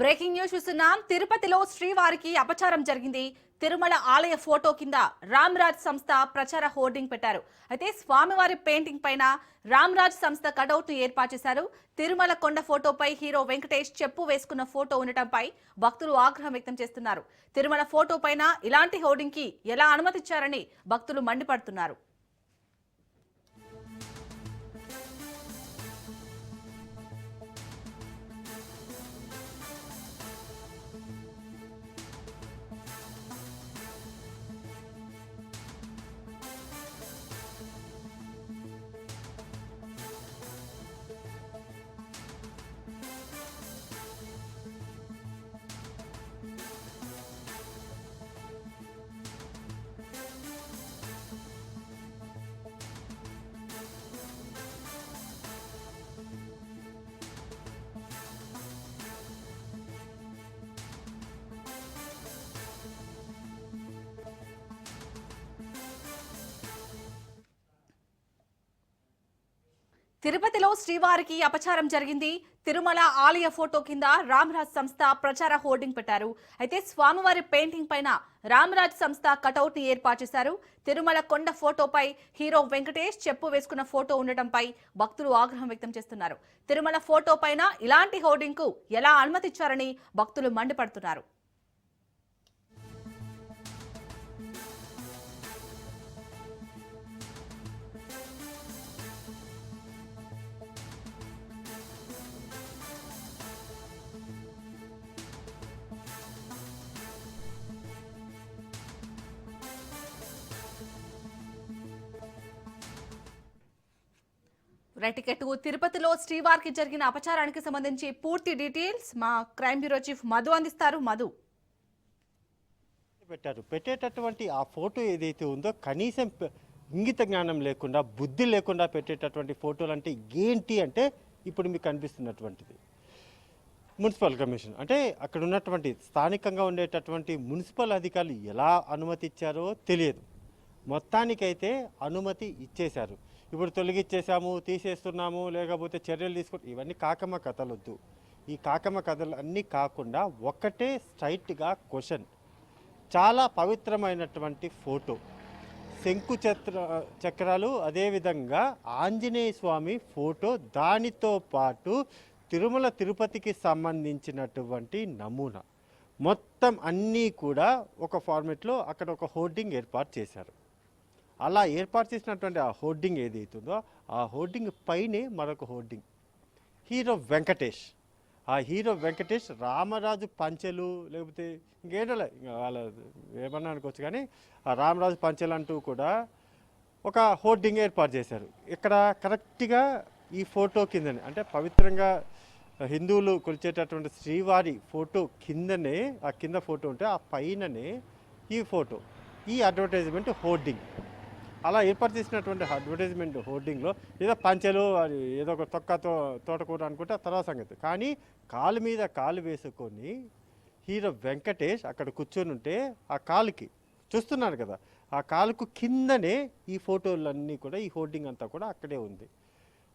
Breaking news చూస్తున్నాం. తిరుపతిలో శ్రీవారికి అపచారం జరిగింది. తిరుమల ఆలయ ఫోటో కింద రామ్రాజ్ సంస్థ ప్రచార హోర్డింగ్ పెట్టారు. అయితే స్వామివారి పెయింటింగ్ పైన రామ్రాజ్ సంస్థ కటౌట్ను ఏర్పాటు చేశారు. తిరుమల కొండ ఫోటోపై హీరో వెంకటేష్ చెప్పు వేసుకున్న ఫోటో ఉండటంపై భక్తులు ఆగ్రహం వ్యక్తం చేస్తున్నారు. తిరుమల ఫోటో పైన ఇలాంటి హోర్డింగ్కి ఎలా అనుమతిచ్చారని భక్తులు మండిపడుతున్నారు. తిరుపతిలో శ్రీవారికి అపచారం జరిగింది. తిరుమల ఆలయ ఫోటో కింద రామ్రాజ్ సంస్థ ప్రచార హోర్డింగ్ పెట్టారు. అయితే స్వామివారి పెయింటింగ్ పైన రామ్రాజ్ సంస్థ కటౌట్ని ఏర్పాటు చేశారు. తిరుమల కొండ ఫోటోపై హీరో వెంకటేష్ చెప్పు వేసుకున్న ఫోటో ఉండటంపై భక్తులు ఆగ్రహం వ్యక్తం చేస్తున్నారు. తిరుమల ఫోటో పైన ఇలాంటి హోర్డింగ్కు ఎలా అనుమతిచ్చారని భక్తులు మండిపడుతున్నారు. రైట్ తిరుపతిలో శ్రీవారికి జరిగిన అపచారానికి సంబంధించి పూర్తి డీటెయిల్స్ మా క్రైమ్ బ్యూరో చీఫ్ మధు అందిస్తారు. మధు. పెట్టారు. పెట్టేటటువంటి ఆ ఫోటో ఏదైతే ఉందో కనీసం ఇంగిత జ్ఞానం లేకుండా బుద్ధి లేకుండా పెట్టేటటువంటి ఫోటోలు అంటే ఏంటి అంటే ఇప్పుడు మీకు కనిపిస్తున్నటువంటిది. Municipal commission. అంటే అక్కడ ఉన్నటువంటి స్థానికంగా ఉండేటటువంటి మున్సిపల్ అధికారులు ఎలా అనుమతి ఇచ్చారో తెలియదు. మొత్తానికైతే అనుమతి ఇచ్చేశారు. ఇప్పుడు తొలగిచ్చేసాము తీసేస్తున్నాము లేకపోతే చర్యలు తీసుకుంటాం ఇవన్నీ కాకమ్మ కథలొద్దు. ఈ కాకమ్మ కథలు అన్నీ కాకుండా ఒకటే స్ట్రైట్గా క్వశ్చన్. చాలా పవిత్రమైనటువంటి ఫోటో. శంకు చక్ర చక్రాలు అదేవిధంగా ఆంజనేయ స్వామి ఫోటో దానితో పాటు తిరుమల తిరుపతికి సంబంధించినటువంటి నమూనా. మొత్తం అన్నీ కూడా ఒక ఫార్మెట్లో అక్కడ ఒక హోర్డింగ్ ఏర్పాటు చేశారు. అలా ఏర్పాటు చేసినటువంటి ఆ హోర్డింగ్ ఏదైతుందో ఆ హోర్డింగ్ పైనే మరొక హోర్డింగ్. హీరో వెంకటేష్. ఆ హీరో వెంకటేష్ రామరాజు పంచెలు లేకపోతే ఇంకేంటలే ఇంకా వాళ్ళ ఏమన్నా అనుకోవచ్చు కానీ ఆ రామరాజు పంచెలు అంటూ కూడా ఒక హోర్డింగ్ ఏర్పాటు చేశారు. ఇక్కడ కరెక్ట్గా ఈ ఫోటో కిందనే అంటే పవిత్రంగా హిందువులు కొలిచేటటువంటి శ్రీవారి ఫోటో కిందనే ఆ కింద ఫోటో ఉంటే ఆ పైననే ఈ ఫోటో ఈ అడ్వర్టైజ్మెంట్ హోర్డింగ్. అలా ఏర్పరిచేసినటువంటి అడ్వర్టైజ్మెంట్ హోర్డింగ్లో ఏదో పంచెలు అది ఏదో ఒక తొక్కతో తోటకూర అనుకుంటే తర్వాత సంగతి. కానీ కాలు మీద కాలు వేసుకొని హీరో వెంకటేష్ అక్కడ కూర్చొని ఉంటే ఆ కాలుకి చూస్తున్నారు కదా ఆ కాలుకు కిందనే ఈ ఫోటోలన్నీ కూడా ఈ హోర్డింగ్ అంతా కూడా అక్కడే ఉంది.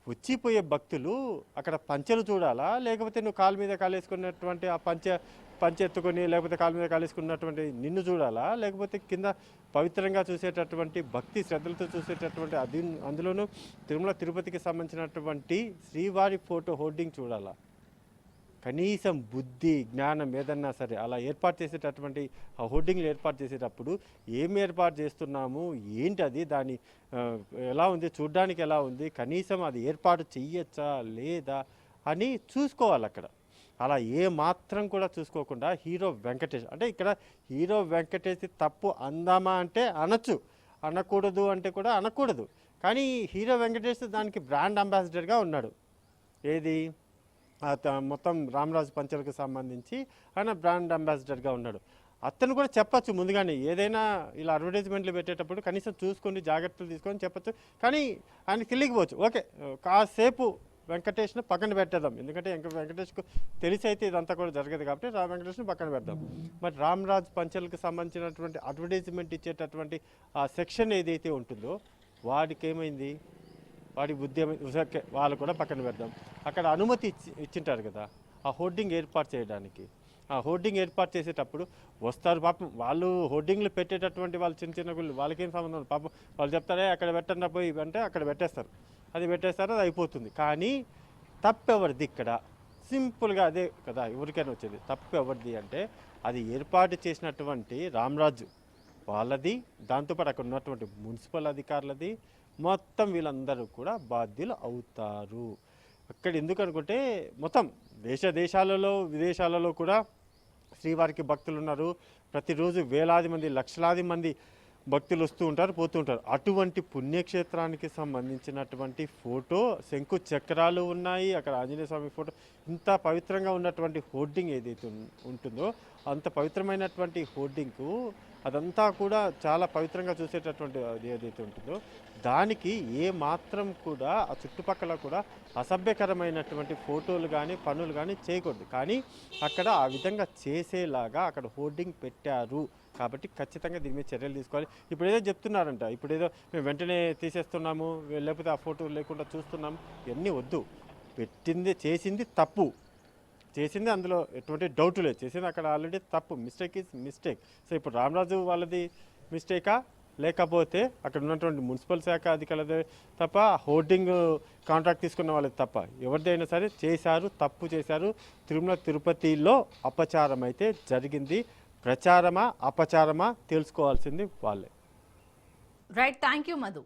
వచ్చిపోయే భక్తులు అక్కడ పంచెలు చూడాలా? లేకపోతే నువ్వు కాలు మీద కాలేసుకున్నటువంటి ఆ పంచె పంచెత్తుకొని లేకపోతే కాలు మీద కాలేసుకున్నటువంటి నిన్ను చూడాలా? లేకపోతే కింద పవిత్రంగా చూసేటటువంటి భక్తి శ్రద్ధలతో చూసేటటువంటి అది అందులోనూ తిరుమల తిరుపతికి సంబంధించినటువంటి శ్రీవారి ఫోటో హోర్డింగ్ చూడాలా? కనీసం బుద్ధి జ్ఞానం ఏదన్నా సరే అలా ఏర్పాటు చేసేటటువంటి ఆ హోర్డింగ్లు ఏర్పాటు చేసేటప్పుడు ఏం ఏర్పాటు చేస్తున్నాము? ఏంటి అది? దాని ఎలా ఉంది? చూడ్డానికి ఎలా ఉంది? కనీసం అది ఏర్పాటు చెయ్యొచ్చా? లేదా? అని చూసుకోవాలి అక్కడ. అలా ఏ మాత్రం కూడా చూసుకోకుండా హీరో వెంకటేష్ అంటే ఇక్కడ హీరో వెంకటేష్ తప్పు అందామా అంటే అనొచ్చు అనకూడదు అంటే కూడా అనకూడదు. కానీ హీరో వెంకటేష్ దానికి బ్రాండ్ అంబాసిడర్గా ఉన్నాడు. ఏది? మొత్తం రామరాజు పంచలకు సంబంధించి ఆయన బ్రాండ్ అంబాసిడర్గా ఉన్నాడు. అతను కూడా చెప్పచ్చు ముందుగానే ఏదైనా ఇలా అడ్వర్టైజ్మెంట్లు పెట్టేటప్పుడు కనీసం చూసుకొని జాగ్రత్తలు తీసుకొని చెప్పచ్చు. కానీ ఆయనకి తెలియకపోవచ్చు ఓకే కాసేపు వెంకటేష్ను పక్కన పెట్టేద్దాం. ఎందుకంటే వెంక- వెంకటేష్కు తెలిసి అయితే ఇదంతా కూడా జరగదు కాబట్టి రా వెంకటేష్ను పక్కన పెడదాం. మరి రామ్రాజ్ పంచలకు సంబంధించినటువంటి అడ్వర్టైజ్మెంట్ ఇచ్చేటటువంటి ఆ సెక్షన్ ఏదైతే ఉంటుందో వాడికి ఏమైంది? వాడి బుద్ధి వాళ్ళు కూడా పక్కన పెడదాం. అక్కడ అనుమతి ఇచ్చి ఇచ్చింటారు కదా ఆ హోర్డింగ్ ఏర్పాటు చేయడానికి. ఆ హోర్డింగ్ ఏర్పాటు చేసేటప్పుడు వస్తారు పాపం. వాళ్ళు హోర్డింగ్లు పెట్టేటటువంటి వాళ్ళు చిన్న చిన్న గుళ్ళు వాళ్ళకేం సంబంధం పాపం వాళ్ళు చెప్తారే అక్కడ పెట్టండి పోయి అంటే అక్కడ పెట్టేస్తారు. అది పెట్టేస్తారు అది అయిపోతుంది. కానీ తప్పెవరిది ఇక్కడ? సింపుల్గా అదే కదా ఎవరికైనా వచ్చేది. తప్పెవరిది అంటే అది ఏర్పాటు చేసినటువంటి రామరాజు వాళ్ళది దాంతోపాటు అక్కడ ఉన్నటువంటి మున్సిపల్ అధికారులది మొత్తం వీళ్ళందరూ కూడా బాధ్యులు అవుతారు. అక్కడ ఎందుకు అనుకుంటే మొత్తం దేశ దేశాలలో విదేశాలలో కూడా శ్రీవారికి భక్తులు ఉన్నారు ప్రతిరోజు వేలాది మంది లక్షలాది మంది భక్తులు వస్తూ ఉంటారు పోతూ ఉంటారు. అటువంటి పుణ్యక్షేత్రానికి సంబంధించినటువంటి ఫోటో శంకు చక్రాలు ఉన్నాయి. అక్కడ ఆంజనేయ స్వామి ఫోటో ఇంత పవిత్రంగా ఉన్నటువంటి హోర్డింగ్ ఏదైతే ఉంటుందో అంత పవిత్రమైనటువంటి హోర్డింగ్కు అదంతా కూడా చాలా పవిత్రంగా చూసేటటువంటి అది ఏదైతే ఉంటుందో దానికి ఏ మాత్రం కూడా ఆ చుట్టుపక్కల కూడా అసభ్యకరమైనటువంటి ఫోటోలు కానీ పనులు కానీ చేయకూడదు. కానీ అక్కడ ఆ విధంగా చేసేలాగా అక్కడ హోర్డింగ్ పెట్టారు. కాబట్టి ఖచ్చితంగా దీని మీద చర్యలు తీసుకోవాలి. ఇప్పుడు ఏదో చెప్తున్నారంట. ఇప్పుడు ఏదో మేము వెంటనే తీసేస్తున్నాము లేకపోతే ఆ ఫోటో లేకుండా చూస్తున్నాము ఇవన్నీ వద్దు. పెట్టింది చేసింది తప్పు. చేసింది అందులో ఎటువంటి డౌట్ లేదు. చేసింది అక్కడ ఆల్రెడీ తప్పు. మిస్టేక్ ఇస్ మిస్టేక్ సో ఇప్పుడు రామరాజు వాళ్ళది మిస్టేకా లేకపోతే అక్కడ ఉన్నటువంటి మున్సిపల్ శాఖ అధికారులదే తప్ప హోర్డింగ్ కాంట్రాక్ట్ తీసుకున్న వాళ్ళది తప్ప. ఎవరిదైనా సరే చేశారు తప్పు చేశారు. తిరుమల తిరుపతిలో అపచారం అయితే జరిగింది. ప్రచారమా అపచారమా తెలుసుకోవాల్సింది వాళ్ళే. Right thank you Madhu